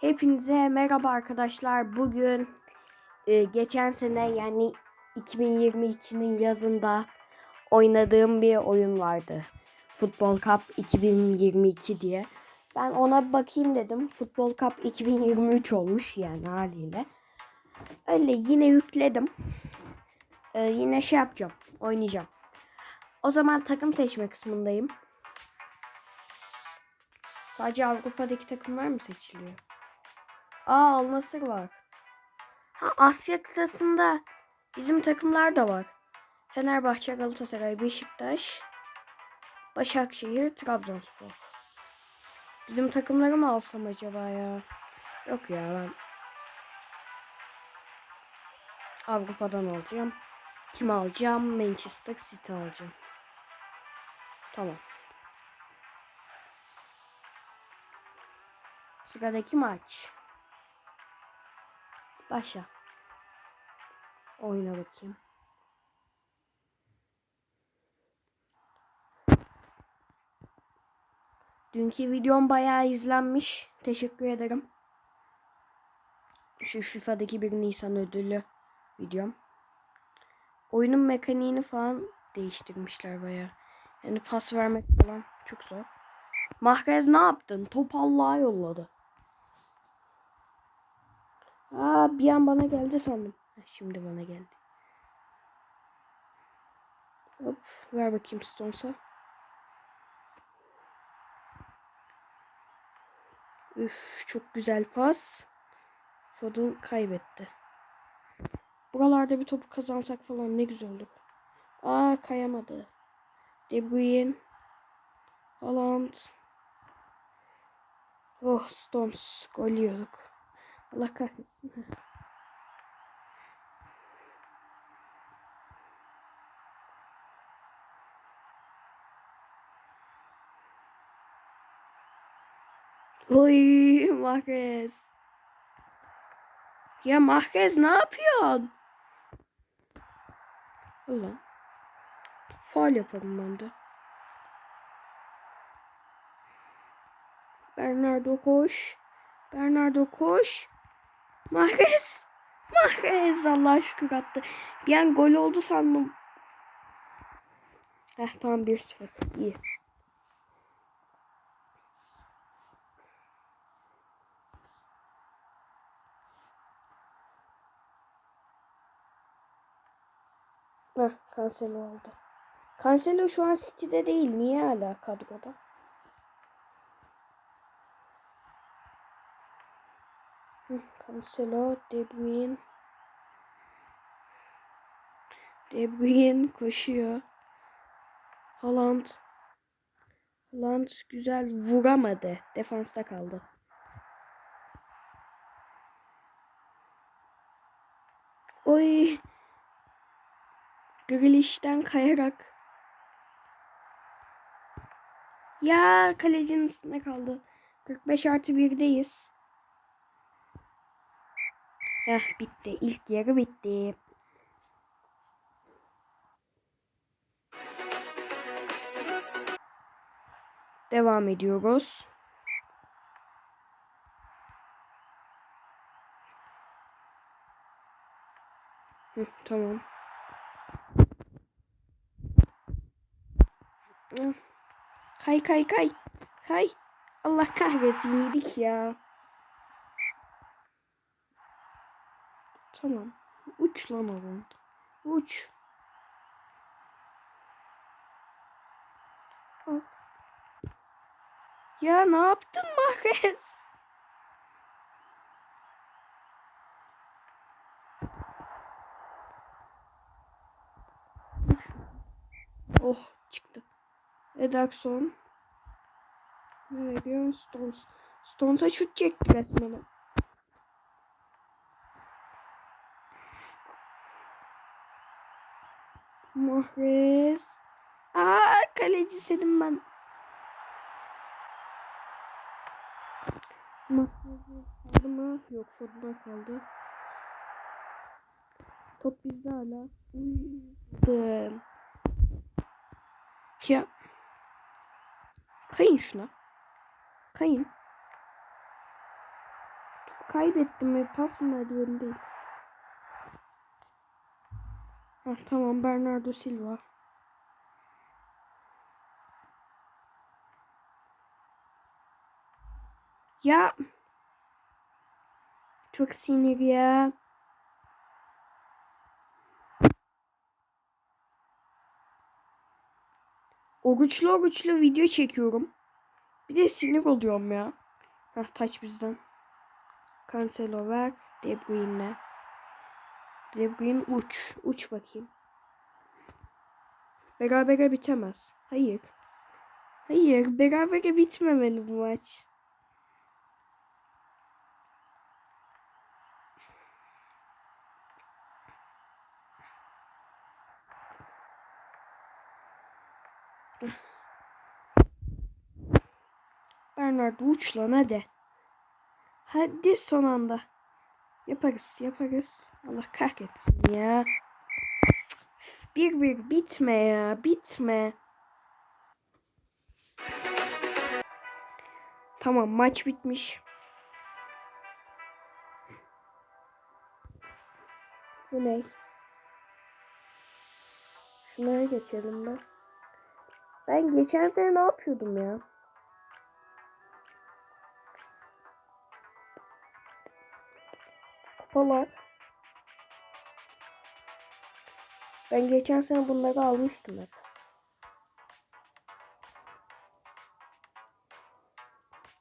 Hepinize merhaba arkadaşlar. Bugün e, geçen sene yani 2022'nin yazında oynadığım bir oyun vardı. Futbol Cup 2022 diye. Ben ona bakayım dedim. Futbol Cup 2023 olmuş yani haliyle. Öyle yine yükledim. E, yine şey yapacağım. Oynayacağım. O zaman takım seçme kısmındayım. Sadece Avrupa'daki takımlar mı seçiliyor? Aa Almasır var. Ha Asya kıtasında bizim takımlar da var. Fenerbahçe, Galatasaray, Beşiktaş, Başakşehir, Trabzonspor. Bizim takımları mı alsam acaba ya? Yok ya ben Avrupa'dan alacağım. Kim alacağım? Manchester City alacağım. Tamam. Sıradaki maç. Başla. Oyna bakayım. Dünkü videom bayağı izlenmiş. Teşekkür ederim. Şu FIFA'daki 1 Nisan ödülü videom. Oyunun mekaniğini falan değiştirmişler bayağı. Yani pas vermek falan çok zor. Mahrez ne yaptın? Top Allah'a yolladı. Aa bir an bana geldi sandım. Şimdi bana geldi. Hop ver bakayım Stones'a. Üf çok güzel pas. Foden kaybetti. Buralarda bir topu kazansak falan ne güzel olur. Aa kayamadı. De Bruyne. Haaland. Oh Stones. Gol yiyorduk. Allah kahretsin. Oy Mahrez. Ya Mahrez ne yapıyorsun? Allah. Faal yaparım ben de. Bernardo koş. Bernardo koş. Mahrez. Mahrez Allah şükür attı. Bir an gol oldu sandım. Heh tamam 1-0. İyi. Heh Cancelo oldu. Cancelo şu an City'de değil. Niye hala kadroda? Cancelo, De Bruyne. De Bruyne koşuyor. Haaland. Haaland güzel vuramadı. Defansta kaldı. Oy. Grealish'ten kayarak. Ya kalecinin üstüne kaldı. 45 artı 1'deyiz. Heh bitti. İlk yarı bitti. Devam ediyoruz. Hı, tamam. Hı. Kay kay kay. Kay. Allah kahretsin yedik ya. Tamam. Uç lan oğlum. Uç. Al. Ya ne yaptın Mahrez? Oh çıktı. Ederson. Ne ediyorsun? Stones. Stones'a şut çekti resmen. Mahrez. Aa kaleci senin ben. Mahrez kaldı mı? Yok Foden'a kaldı. Top bizde hala. Uyudum. Ya. Kayın şuna. Kayın. kaybettim mi? Pas mı verdi değil. Heh, tamam Bernardo Silva. Ya çok sinir ya. Oruçlu oruçlu video çekiyorum. Bir de sinir oluyorum ya. Heh taç bizden. Cancelo ver. De Bruyne. De Bruyne uç. Uç bakayım. Berabere bitemez. Hayır. Hayır. Berabere bitmemeli bu maç. Bernardo uç lan hadi. Hadi son anda. Yaparız yaparız. Allah kahretsin ya. Bir bir bitme ya bitme. Tamam maç bitmiş. Bu ne? Şunlara geçelim ben. Ben geçen sene ne yapıyordum ya? Kupalar. Ben geçen sene bunları almıştım hep.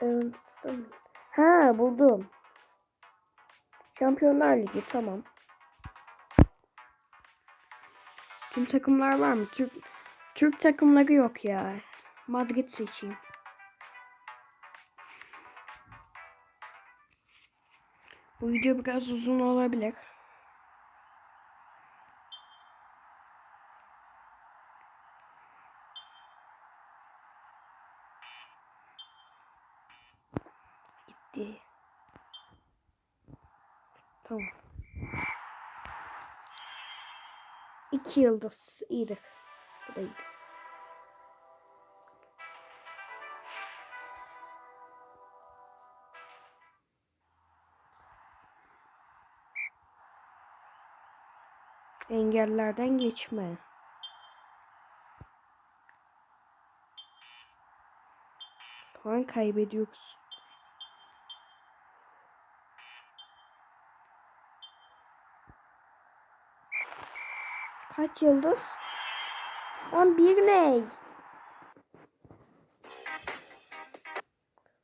Evet. Ha buldum. Şampiyonlar Ligi tamam. Tüm takımlar var mı? Türk Türk takımları yok ya. Madrid seçeyim. Bu video biraz uzun olabilir. Gitti. Tamam. İki yıldız. İyidir. Bu da iyiydi. Engellerden geçme. Puan kaybediyoruz. Kaç yıldız? Lan bir ne?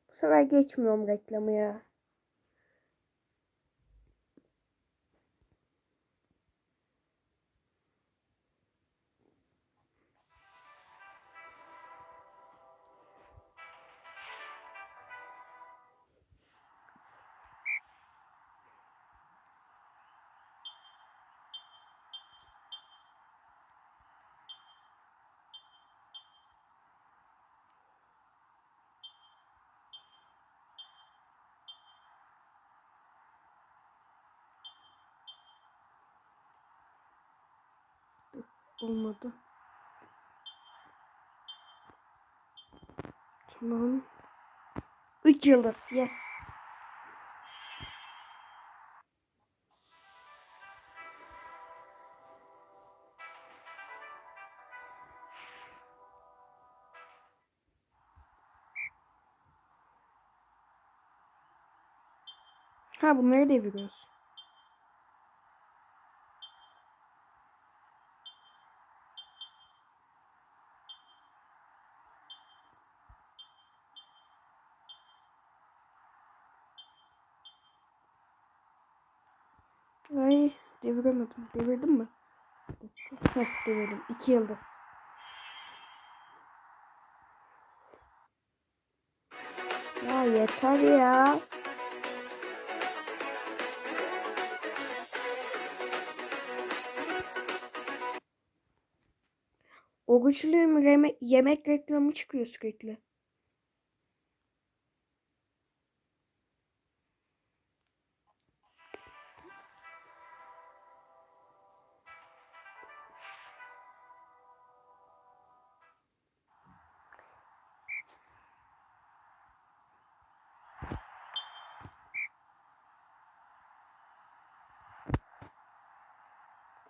Bu sefer geçmiyorum reklamı ya. Olmadı. Tamam. 3 yıldız. Yes. Ha bunları deviriyoruz. Deviremedim. Devirdim mi? Heh devirdim. İki yıldız. Ya yeter ya. Yemek, yemek reklamı çıkıyor sürekli.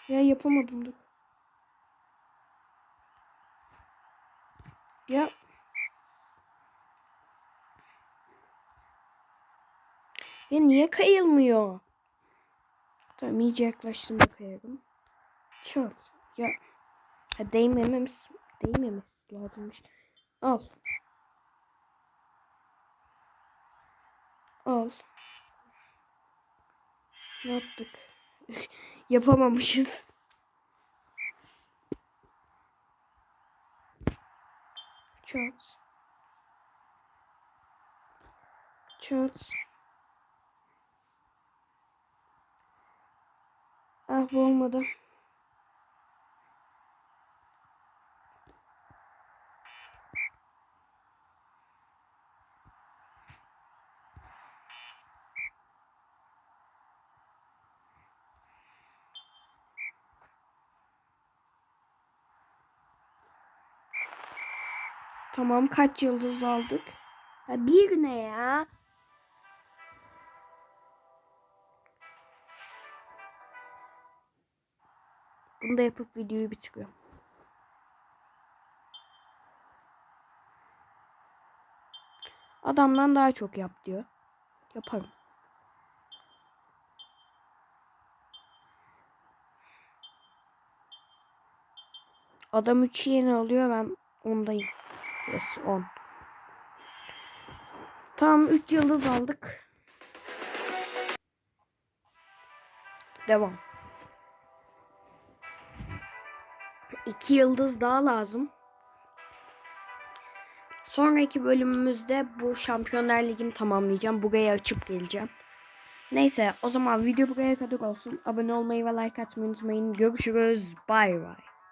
Ya yapamadım dur. Ya. Ya niye kayılmıyor? Tamam iyice yaklaştım da kayarım. Çok. Ya. Ha, değmememiz, değmemesi lazımmış. Al. Al. Ne yaptık? Yapamamışız. Çok. Çok. Ah bu olmadı. Tamam kaç yıldız aldık? Ha, bir ne ya? Bunu da yapıp videoyu bitiriyorum. Adamdan daha çok yap diyor. Yaparım. Adam 3 yeni alıyor ben ondayım. Yes 10. Tamam 3 yıldız aldık. Devam. 2 yıldız daha lazım. Sonraki bölümümüzde bu Şampiyonlar Ligi'ni tamamlayacağım. Burayı açıp geleceğim. Neyse o zaman video buraya kadar olsun. Abone olmayı ve like atmayı unutmayın. Görüşürüz. Bay bay.